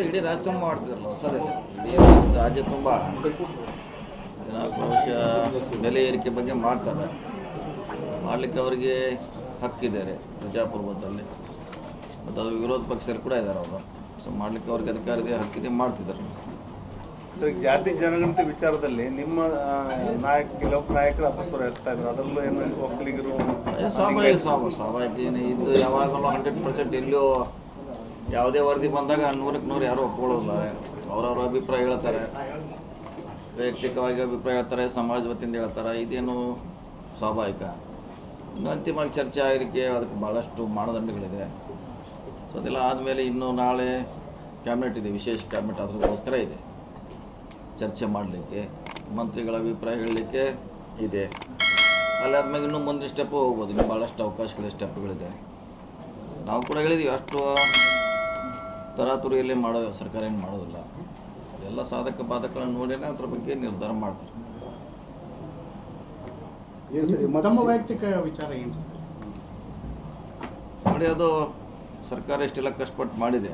ಮಾಡ್ತೀವಿ ಇಡೀ ರಾಜ್ಯ ತುಂಬ ಮಾಡ್ತಿದ್ರಲ್ಲ ಹೊಸದಿಲ್ಲ ಇಡೀ ರಾಜ್ಯ- ತುಂಬಾ ತುಂಬ ಜನ ಬಹುಶಃ ಬೆಲೆ ಏರಿಕೆ ಬಗ್ಗೆ ಮಾಡ್ತಾರೆ. ಮಾಡಲಿಕ್ಕೆ ಅವರಿಗೆ ಹಕ್ಕಿದ್ದಾರೆ ಪ್ರಜಾಪ್ರಭುತ್ವದಲ್ಲಿ. ಮತ್ತು ಅದ್ರ ವಿರೋಧ ಪಕ್ಷದಲ್ಲಿ ಕೂಡ ಇದ್ದಾರೆ ಅವರು. ಸೊ ಮಾಡಲಿಕ್ಕೆ ಅವ್ರಿಗೆ ಅಧಿಕಾರ ಇದೆ ಹಕ್ಕಿದೆ ಮಾಡ್ತಿದ್ದಾರೆ. ಜಾತಿ ಜನಗಣತಿ ವಿಚಾರದಲ್ಲಿ ನಿಮ್ಮ ನಾಯಕ ಕೆಲವು ನಾಯಕರು ಅಪಸ್ವರ ಹೇಳ್ತಾ ಇದ್ರು. ಅದರಲ್ಲೂ ಏನು ಒಕ್ಕಲಿಗರು ಸ್ವಾಭಾವಿಕ ಸ್ವಾಭಾವಿಕ. ಏನು ಇದು ಯಾವಾಗಲೂ ಹಂಡ್ರೆಡ್ ಪರ್ಸೆಂಟ್ ಎಲ್ಲಿಯೂ ಯಾವುದೇ ವರದಿ ಬಂದಾಗ ನೂರಕ್ಕೆ ನೂರು ಯಾರೂ ಒಪ್ಕೊಳ್ಳೋದಿಲ್ಲ. ಅವ್ರವ್ರ ಅಭಿಪ್ರಾಯ ಹೇಳ್ತಾರೆ. ವೈಯಕ್ತಿಕವಾಗಿ ಅಭಿಪ್ರಾಯ ಹೇಳ್ತಾರೆ, ಸಮಾಜ ವತಿಯಿಂದ ಹೇಳ್ತಾರೆ. ಇದೇನು ಸ್ವಾಭಾವಿಕ? ಇನ್ನು ಅಂತಿಮವಾಗಿ ಚರ್ಚೆ ಆಗಲಿಕ್ಕೆ ಅದಕ್ಕೆ ಭಾಳಷ್ಟು ಮಾನದಂಡಗಳಿದೆ. ಸೊ ಅದೆಲ್ಲ ಆದಮೇಲೆ ಇನ್ನು ನಾಳೆ ಕ್ಯಾಬಿನೆಟ್ ಇದೆ. ವಿಶೇಷ ಕ್ಯಾಬಿನೆಟ್ ಅದಕ್ಕೋಸ್ಕರ ಇದೆ. ಚರ್ಚೆ ಮಾಡಲಿಕ್ಕೆ, ಮಂತ್ರಿಗಳ ಅಭಿಪ್ರಾಯ ಹೇಳಲಿಕ್ಕೆ ಇದೆ. ಅಲ್ಲಾದ್ಮೇಲೆ ಇನ್ನೂ ಮುಂದಿನ ಸ್ಟೆಪ್ಪು ಹೋಗ್ಬೋದು. ಇನ್ನು ಭಾಳಷ್ಟು ಅವಕಾಶಗಳ ಸ್ಟೆಪ್ಗಳಿದೆ ನಾವು ಕೂಡ ಹೇಳಿದ್ದೀವಿ ಅಷ್ಟು ತರಾತುರಿಯಲ್ಲಿ ಮಾಡೋ ಸರ್ಕಾರ ಏನು ಮಾಡೋದಿಲ್ಲ. ಎಲ್ಲ ಸಾಧಕ ಬಾಧಕಗಳನ್ನು ನೋಡಿನ ಅದ್ರ ಬಗ್ಗೆ ನಿರ್ಧಾರ ಮಾಡ್ತಾರೆ. ತಮ್ಮ ವೈಯಕ್ತಿಕ ವಿಚಾರ ಏನು ಸರ್? ನೋಡಿ ಅದು ಸರ್ಕಾರ ಎಷ್ಟೆಲ್ಲ ಕಷ್ಟಪಟ್ಟು ಮಾಡಿದೆ.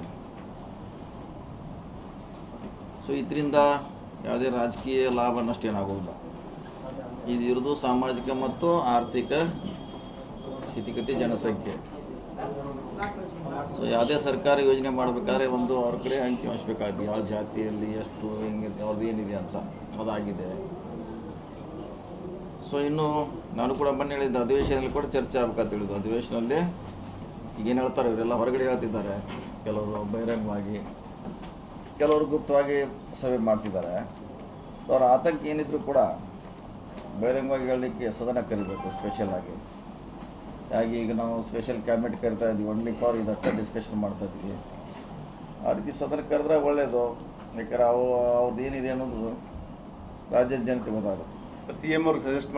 ಸೊ ಇದರಿಂದ ಯಾವುದೇ ರಾಜಕೀಯ ಲಾಭ ನಷ್ಟ ಏನಾಗೋದಿಲ್ಲ ಇದಿರೋದು ಸಾಮಾಜಿಕ ಮತ್ತು ಆರ್ಥಿಕ ಸ್ಥಿತಿಗತಿ ಜನಸಂಖ್ಯೆ. ಯಾವುದೇ ಸರ್ಕಾರ ಯೋಜನೆ ಮಾಡಬೇಕಾದ್ರೆ ಒಂದು ಅವ್ರ ಕಡೆ ಅಂಕಿ ಹಂಚ್ಬೇಕಾಗುತ್ತೆ. ಯಾವ ಜಾತಿಯಲ್ಲಿ ಎಷ್ಟು, ಹೆಂಗೆ, ಅವ್ರದ್ದು ಏನಿದೆ ಅಂತ ಅದಾಗಿದೆ. ಸೊ ಇನ್ನು ನಾನು ಕೂಡ ಮೊನ್ನೆ ಹೇಳಿದ್ದೆ ಅಧಿವೇಶನದಲ್ಲಿ ಕೂಡ ಚರ್ಚೆ ಆಗ್ಬೇಕಂತ ಹೇಳಿದ್ದು. ಅಧಿವೇಶನದಲ್ಲಿ ಈಗೇನು ಹೇಳ್ತಾರೆ, ಇವರೆಲ್ಲ ಹೊರಗಡೆ ಹೇಳ್ತಿದ್ದಾರೆ. ಕೆಲವರು ಬಹಿರಂಗವಾಗಿ, ಕೆಲವರು ಗುಪ್ತವಾಗಿ ಸಭೆ ಮಾಡ್ತಿದ್ದಾರೆ. ಸೊ ಅವ್ರ ಆತಂಕ ಏನಿದ್ರು ಕೂಡ ಬಹಿರಂಗವಾಗಿ ಹೇಳಲಿಕ್ಕೆ ಸದನ ಕರಿಬೇಕು ಸ್ಪೆಷಲ್ ಆಗಿ. ಹಾಗೆ ಈಗ ನಾವು ಸ್ಪೆಷಲ್ ಕ್ಯಾಬಿನೆಟ್ ಕರಿತಾ ಇದ್ವಿ ಒನ್ಲಿ ಫಾರ್ ಇದಕ್ಕೆ ಡಿಸ್ಕಷನ್ ಮಾಡ್ತಾ ಇದ್ವಿ ಆ ರೀತಿ ಸದನ ಕರೆದ್ರೆ ಒಳ್ಳೆಯದು ಯಾಕಂದ್ರೆ ಅವು ಅವ್ರದ್ದು ಏನಿದೆ ಅನ್ನೋದು ರಾಜ್ಯದ ಜನತೆ ಗೊತ್ತಾಗುತ್ತೆ. ಸಿ ಎಂ ಅವರು ಸಜೆಸ್ಟ್